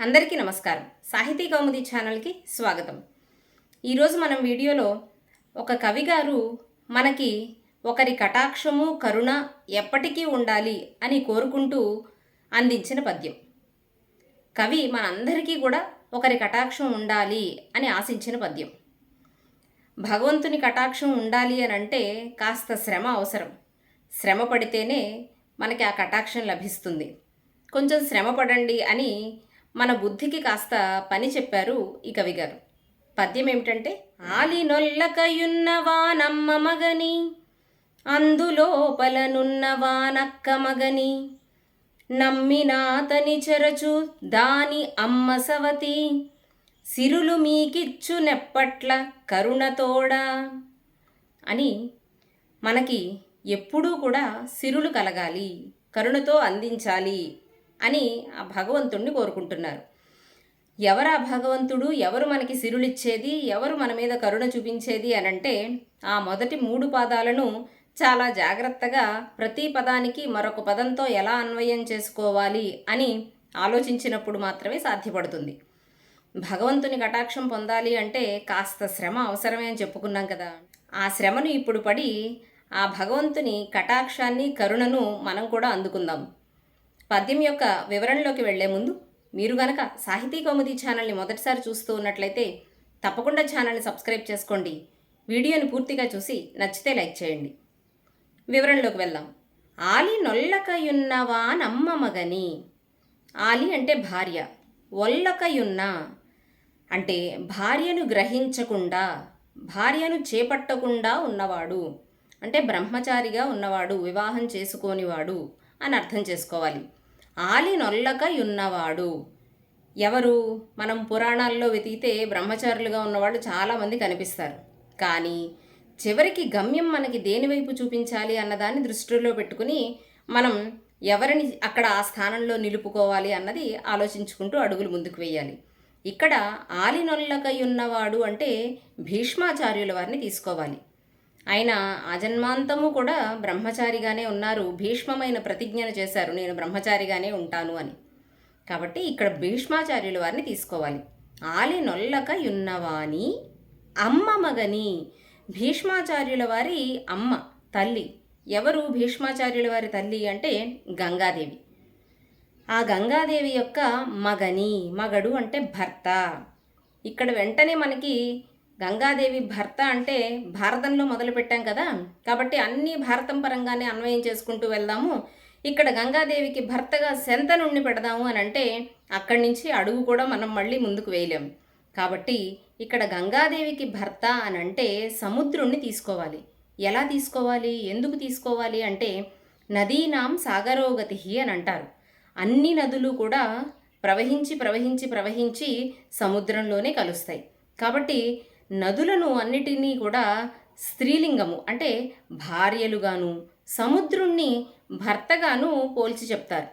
అందరికీ నమస్కారం. సాహితీ కౌముది ఛానల్కి స్వాగతం. ఈరోజు మనం వీడియోలో ఒక కవి గారు మనకి ఒకరి కటాక్షము కరుణ ఎప్పటికీ ఉండాలి అని కోరుకుంటూ అందించిన పద్యం. కవి మనందరికీ కూడా ఒకరి కటాక్షం ఉండాలి అని ఆశించిన పద్యం. భగవంతుని కటాక్షం ఉండాలి అని అంటే కాస్త శ్రమ అవసరం. శ్రమ పడితేనే మనకి ఆ కటాక్షం లభిస్తుంది. కొంచెం శ్రమ పడండి అని మన బుద్ధికి కాస్త పని చెప్పారు ఈ కవి గారు. పద్యం ఏమిటంటే ఆలి నొల్లకయున్నవానమ్మ మగని అందులోపలనున్నవానక్క మగని నమ్మినాతని చెరచు దాని అమ్మ సవతి సిరులు మీకిచ్చు నెప్పట్ల కరుణతోడా అని మనకి ఎప్పుడూ కూడా సిరులు కలగాలి కరుణతో అందించాలి. అని ఆ భగవంతుణ్ణి కోరుకుంటున్నారు. ఎవరు ఆ భగవంతుడు? ఎవరు మనకి సిరులిచ్చేది? ఎవరు మన మీద కరుణ చూపించేది అని అంటే ఆ మొదటి మూడు పాదాలను చాలా జాగ్రత్తగా ప్రతి పదానికి మరొక పదంతో ఎలా అన్వయం చేసుకోవాలి అని ఆలోచించినప్పుడు మాత్రమే సాధ్యపడుతుంది. భగవంతుని కటాక్షం పొందాలి అంటే కాస్త శ్రమ అవసరమే అని చెప్పుకున్నాం కదా. ఆ శ్రమను ఇప్పుడు పడి ఆ భగవంతుని కటాక్షాన్ని కరుణను మనం కూడా అందుకుందాం. పద్యం యొక్క వివరణలోకి వెళ్ళే ముందు మీరు గనక సాహితీ కౌముది ఛానల్ని మొదటిసారి చూస్తూ ఉన్నట్లయితే తప్పకుండా ఛానల్ని సబ్స్క్రైబ్ చేసుకోండి. వీడియోని పూర్తిగా చూసి నచ్చితే లైక్ చేయండి. వివరణలోకి వెళ్దాం. ఆలి నొల్లకయున్నవా నమ్మ మగని? ఆలి అంటే భార్య. ఒల్లకయున్న అంటే భార్యను గ్రహించకుండా భార్యను చేపట్టకుండా ఉన్నవాడు. అంటే బ్రహ్మచారిగా ఉన్నవాడు వివాహం చేసుకోనివాడు అని అర్థం చేసుకోవాలి. ఆలి ఉన్నవాడు ఎవరు? మనం పురాణాల్లో వెతికితే బ్రహ్మచారులుగా ఉన్నవాళ్ళు చాలామంది కనిపిస్తారు. కానీ చివరికి గమ్యం మనకి దేనివైపు చూపించాలి అన్నదాన్ని దృష్టిలో పెట్టుకుని మనం ఎవరిని అక్కడ ఆ స్థానంలో నిలుపుకోవాలి అన్నది ఆలోచించుకుంటూ అడుగులు ముందుకు వేయాలి. ఇక్కడ ఆలినొల్లకై ఉన్నవాడు అంటే భీష్మాచార్యుల వారిని తీసుకోవాలి. ఆయన ఆజన్మాంతము కూడా బ్రహ్మచారిగానే ఉన్నారు భీష్మమైన ప్రతిజ్ఞను చేశారు నేను బ్రహ్మచారిగానే ఉంటాను అని. కాబట్టి ఇక్కడ భీష్మాచార్యుల వారిని తీసుకోవాలి. ఆలి నొల్లక యున్నవాని అమ్మ మగని భీష్మాచార్యుల వారి అమ్మ తల్లి. ఎవరు భీష్మాచార్యుల వారి తల్లి అంటే గంగాదేవి. ఆ గంగాదేవి యొక్క మగని మగడు అంటే భర్త. ఇక్కడ వెంటనే మనకి గంగాదేవి భర్త అంటే భారతంలో మొదలు పెట్టాం కదా. కాబట్టి అన్ని భారతం పరంగానే అన్వయం చేసుకుంటూ వెళ్దాము. ఇక్కడ గంగాదేవికి భర్తగా శంతనుణ్ణి పెడదాము అని అంటే అక్కడి నుంచి అడుగు కూడా మనం మళ్ళీ ముందుకు వేయలేం. కాబట్టి ఇక్కడ గంగాదేవికి భర్త అని అంటే సముద్రుణ్ణి తీసుకోవాలి. ఎలా తీసుకోవాలి? ఎందుకు తీసుకోవాలి? అంటే నదీనాం సాగరోగతి అని అంటారు. అన్ని నదులు కూడా ప్రవహించి ప్రవహించి ప్రవహించి సముద్రంలోనే కలుస్తాయి. కాబట్టి నదులను అన్నిటినీ కూడా స్త్రీలింగము అంటే భార్యలుగాను సముద్రుణ్ణి భర్తగాను పోల్చి చెప్తారు.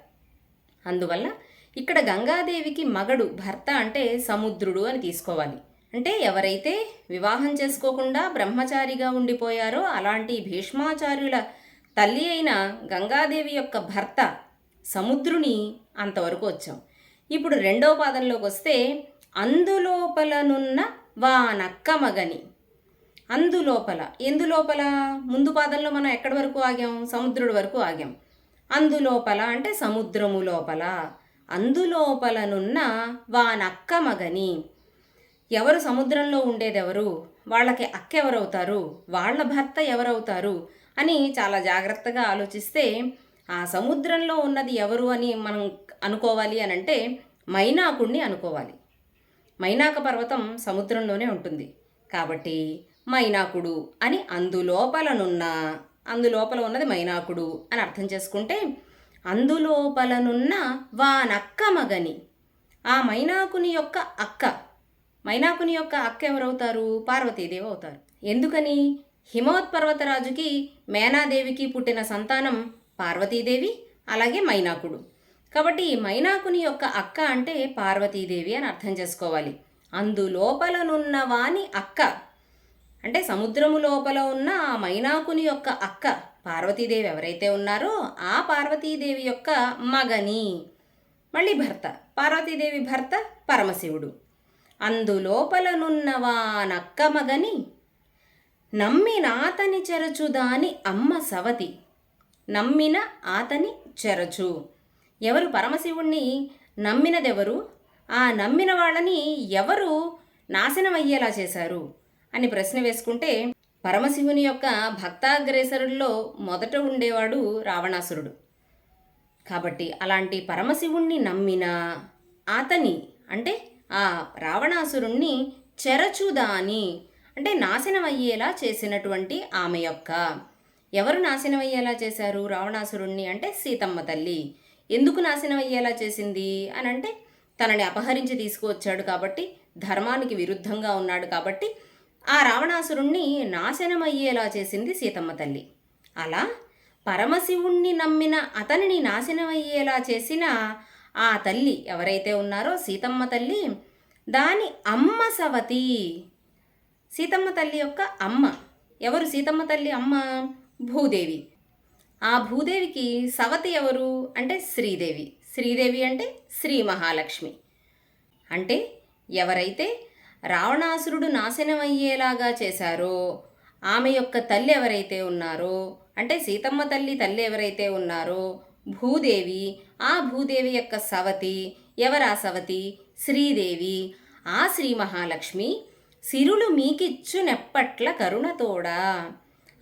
అందువల్ల ఇక్కడ గంగాదేవికి మగడు భర్త అంటే సముద్రుడు అని తీసుకోవాలి. అంటే ఎవరైతే వివాహం చేసుకోకుండా బ్రహ్మచారిగా ఉండిపోయారో అలాంటి భీష్మాచార్యుల తల్లి అయిన గంగాదేవి యొక్క భర్త సముద్రుని అంతవరకు వచ్చాం. ఇప్పుడు రెండవ పాదంలోకి వస్తే అందులోపలనున్న వానక్క మగని. అందులోపల ఎందులోపల ముందు పాదంలో మనం ఎక్కడి వరకు ఆగాం? సముద్రుడి వరకు ఆగాం. అందులోపల అంటే సముద్రము లోపల. అందులోపలనున్న వానక్క మగని. ఎవరు సముద్రంలో ఉండేదెవరు? వాళ్ళకి అక్క ఎవరవుతారు? వాళ్ళ భర్త ఎవరవుతారు? అని చాలా జాగ్రత్తగా ఆలోచిస్తే ఆ సముద్రంలో ఉన్నది ఎవరు అని మనం అనుకోవాలి అని అంటే మైనాకుడిని అనుకోవాలి. మైనాక పర్వతం సముద్రంలోనే ఉంటుంది. కాబట్టి మైనాకుడు అని అందులోపలనున్న అందులోపల ఉన్నది మైనాకుడు అని అర్థం చేసుకుంటే అందులోపలనున్న వానక్క మగని. ఆ మైనాకుని యొక్క అక్క మైనాకుని యొక్క అక్క ఎవరవుతారు? పార్వతీదేవి అవుతారు. ఎందుకని? హిమవత్ పర్వతరాజుకి మేనాదేవికి పుట్టిన సంతానం పార్వతీదేవి అలాగే మైనాకుడు. కాబట్టి ఈ మైనాకుని యొక్క అక్క అంటే పార్వతీదేవి అని అర్థం చేసుకోవాలి. అందులోపలనున్న వాని అక్క. అంటే సముద్రము లోపల ఉన్న ఆ మైనాకుని యొక్క అక్క. పార్వతీదేవి ఎవరైతే ఉన్నారో ఆ పార్వతీదేవి యొక్క మగని. మళ్ళీ భర్త. పార్వతీదేవి భర్త పరమశివుడు. అందులోపలనున్న వానక్క మగని. నమ్మిన ఆతని చెరచుదాని అమ్మ సవతి. నమ్మిన ఆతని చెరచు. ఎవరు పరమశివుణ్ణి నమ్మినదెవరు? ఆ నమ్మిన వాళ్ళని ఎవరు నాశనం అయ్యేలా చేశారు? అని ప్రశ్న వేసుకుంటే పరమశివుని యొక్క భక్తాగ్రేసరుల్లో మొదట ఉండేవాడు రావణాసురుడు. కాబట్టి అలాంటి పరమశివుణ్ణి నమ్మిన అతని అంటే ఆ రావణాసురుణ్ణి చెరచుదాని అంటే నాశనం అయ్యేలా చేసినటువంటి ఆమె యొక్క. ఎవరు నాశనం అయ్యేలా చేశారు రావణాసురుణ్ణి? అంటే సీతమ్మ తల్లి. ఎందుకు నాశనం అయ్యేలా చేసింది? అని అంటే తనని అపహరించి తీసుకువచ్చాడు కాబట్టి ధర్మానికి విరుద్ధంగా ఉన్నాడు కాబట్టి ఆ రావణాసురుణ్ణి నాశనం అయ్యేలా చేసింది సీతమ్మ తల్లి. అలా పరమశివుణ్ణి నమ్మిన అతనిని నాశనం అయ్యేలా చేసిన ఆ తల్లి ఎవరైతే ఉన్నారో సీతమ్మ తల్లి దాని అమ్మ సవతి. సీతమ్మ తల్లి యొక్క అమ్మ. ఎవరు? సీతమ్మ తల్లి అమ్మ? భూదేవి. ఆ భూదేవికి సవతి ఎవరు అంటే శ్రీదేవి. శ్రీదేవి అంటే శ్రీ మహాలక్ష్మి. అంటే ఎవరైతే రావణాసురుడు నాశనం అయ్యేలాగా చేశారో ఆమె యొక్క తల్లి ఎవరైతే ఉన్నారో అంటే సీతమ్మ తల్లి తల్లి ఎవరైతే ఉన్నారో భూదేవి ఆ భూదేవి యొక్క సవతి ఎవరా సవతి? శ్రీదేవి. ఆ శ్రీ మహాలక్ష్మి సిరులు మీకిచ్చు నెప్పట్ల కరుణతోడా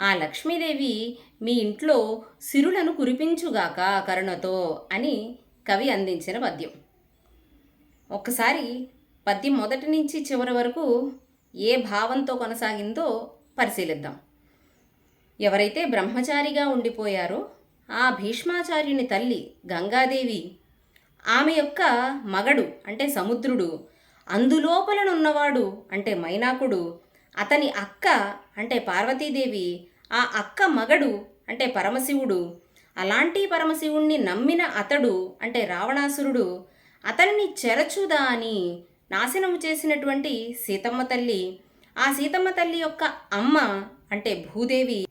ఆ లక్ష్మీదేవి మీ ఇంట్లో సిరులను కురిపించుగాక కరుణతో అని కవి అందించిన పద్యం. ఒక్కసారి పద్యం మొదటి నుంచి చివరి వరకు ఏ భావంతో కొనసాగిందో పరిశీలిద్దాం. ఎవరైతే బ్రహ్మచారిగా ఉండిపోయారో ఆ భీష్మాచార్యుని తల్లి గంగాదేవి ఆమె యొక్క మగడు అంటే సముద్రుడు అందులోపలనున్నవాడు అంటే మైనాకుడు అతని అక్క అంటే పార్వతీదేవి ఆ అక్క మగడు అంటే పరమశివుడు అలాంటి పరమశివుణ్ణి నమ్మిన అతడు అంటే రావణాసురుడు అతనిని చెరచుదా అని నాశనం చేసినటువంటి సీతమ్మ తల్లి. ఆ సీతమ్మ తల్లి యొక్క అమ్మ అంటే భూదేవి.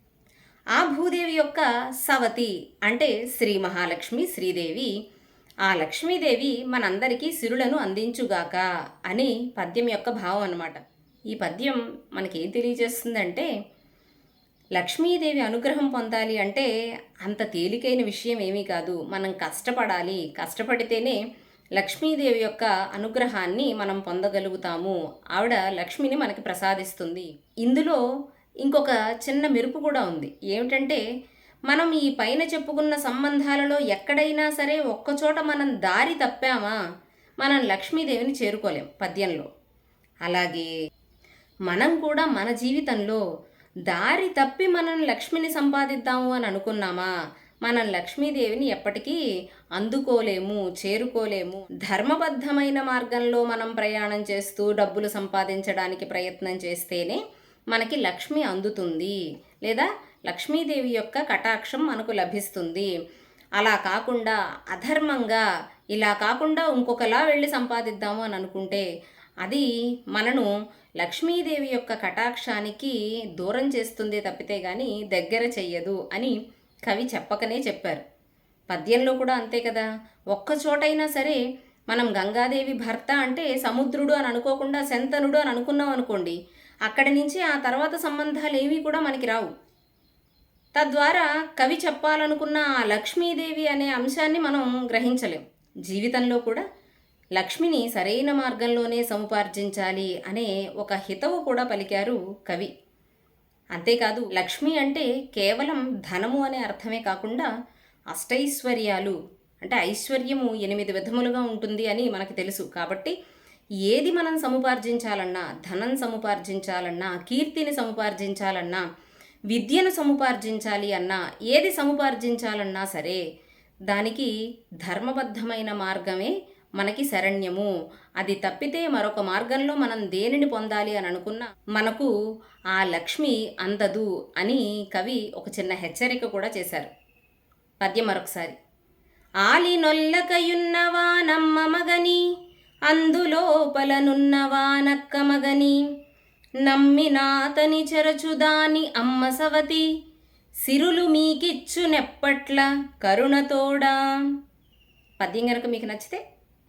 ఆ భూదేవి యొక్క సవతి అంటే శ్రీ మహాలక్ష్మి శ్రీదేవి. ఆ లక్ష్మీదేవి మనందరికీ సిరులను అందించుగాక అని పద్యం యొక్క భావం అన్నమాట. ఈ పద్యం మనకేం తెలియజేస్తుందంటే లక్ష్మీదేవి అనుగ్రహం పొందాలి అంటే అంత తేలికైన విషయం ఏమీ కాదు. మనం కష్టపడాలి. కష్టపడితేనే లక్ష్మీదేవి యొక్క అనుగ్రహాన్ని మనం పొందగలుగుతాము. ఆవిడ లక్ష్మిని మనకి ప్రసాదిస్తుంది. ఇందులో ఇంకొక చిన్న మెరుపు కూడా ఉంది. ఏమిటంటే మనం ఈ పైన చెప్పుకున్న సంబంధాలలో ఎక్కడైనా సరే ఒక్కచోట మనం దారి తప్పామా మనం లక్ష్మీదేవిని చేరుకోలేం పద్యంలో. అలాగే మనం కూడా మన జీవితంలో దారి తప్పి మనం లక్ష్మిని సంపాదిద్దాము అని అనుకున్నామా? మనం లక్ష్మీదేవిని ఎప్పటికీ అందుకోలేము చేరుకోలేము. ధర్మబద్ధమైన మార్గంలో మనం ప్రయాణం చేస్తూ డబ్బులు సంపాదించడానికి ప్రయత్నం చేస్తేనే మనకి లక్ష్మి అందుతుంది. లేదా లక్ష్మీదేవి యొక్క కటాక్షం మనకు లభిస్తుంది. అలా కాకుండా అధర్మంగా ఇలా కాకుండా ఇంకొకలా వెళ్ళి సంపాదిద్దాము అని అనుకుంటే అది మనను లక్ష్మీదేవి యొక్క కటాక్షానికి దూరం చేస్తుంది తప్పితే కానీ దగ్గర చెయ్యదు అని కవి చెప్పకనే చెప్పారు. పద్యంలో కూడా అంతే కదా. ఒక్క చోటైనా సరే మనం గంగాదేవి భర్త అంటే సముద్రుడు అని అనుకోకుండా శంతనుడు అని అనుకున్నాం అనుకోండి అక్కడి నుంచి ఆ తర్వాత సంబంధాలు ఏవి కూడా మనకి రావు. తద్వారా కవి చెప్పాలనుకున్న ఆ లక్ష్మీదేవి అనే అంశాన్ని మనం గ్రహించలేం. జీవితంలో కూడా లక్ష్మిని సరైన మార్గంలోనే సముపార్జించాలి అనే ఒక హితవు కూడా పలికారు కవి. అంతేకాదు లక్ష్మి అంటే కేవలం ధనము అనే అర్థమే కాకుండా అష్టైశ్వర్యాలు అంటే ఐశ్వర్యము ఎనిమిది విధములుగా ఉంటుంది అని మనకు తెలుసు. కాబట్టి ఏది మనం సముపార్జించాలన్నా ధనం సముపార్జించాలన్నా కీర్తిని సముపార్జించాలన్నా విద్యను సముపార్జించాలి అన్నా ఏది సముపార్జించాలన్నా సరే దానికి ధర్మబద్ధమైన మార్గమే మనకి శరణ్యము. అది తప్పితే మరొక మార్గంలో మనం దేనిని పొందాలి అని అనుకున్నా మనకు ఆ లక్ష్మి అందదు అని కవి ఒక చిన్న హెచ్చరిక కూడా చేశారు. పద్యం మరొకసారి. ఆలి నొల్లకయున్నవానమ్మ మగని? అందులోపలనున్నవా నక్క మగని? నమ్మినాతని చెరచుదాని అమ్మ సవతి? సిరులు మీకిచ్చు నెప్పట్ల కరుణతోడా పద్యం కనుక మీకు నచ్చితే